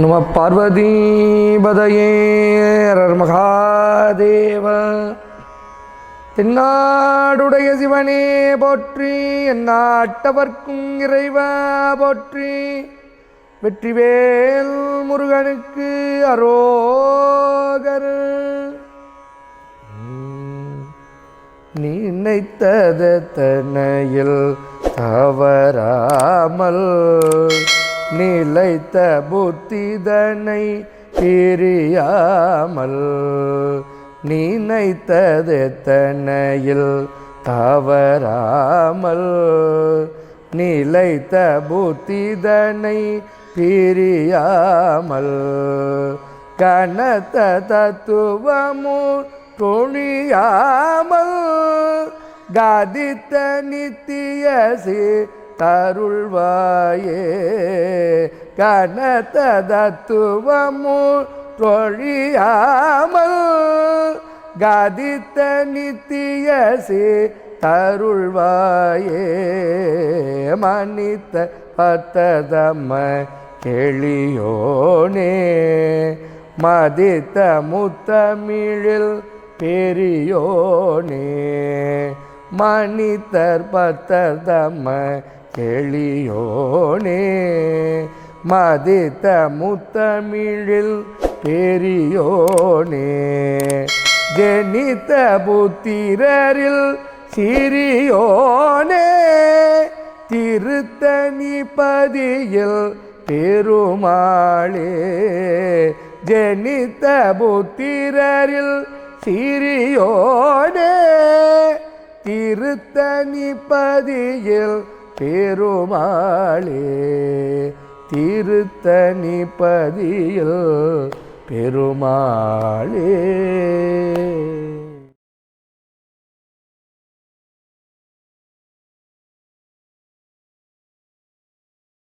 நம பார்வதீபதையே மகாதேவ தென்னாடுடைய சிவனே போற்றி என்னாட்டவர்க்கும் இறைவா போற்றி. வெற்றிவேல் முருகனுக்கு அரோகர். நினைத்தது தனையில் தவறாமல் நிலைத்த புத்திதனை பிரியாமல் நினைத்ததெத்தனையில் தவறாமல் நிலைத்த புத்திதனை பிரியாமல் கனத்த தத்துவமு தொழியாமல் காதித்த நித்தியசி தருள்வாயே. கனத்த தத்துவமு தொழியாமல் காதித்த நித்தியசி தருள்வாயே. மன்னித்த பத்ததம்ம கெளியோனே. மதித்த முத்தமிழில் பெரியோனே. மனிதர் பத்தர் தம்ம மதித்த முத்தமிழில் பெரியோனே. ஜனித்த புத்திரரில் சிறியோனே. திருத்தனி பதியில் பெருமாளே ஜனித்த புத்திரரில் சிறியோனே. திருத்தனி பதியில் பெருமாளே திருத்தணி பதியில் பெருமாளே.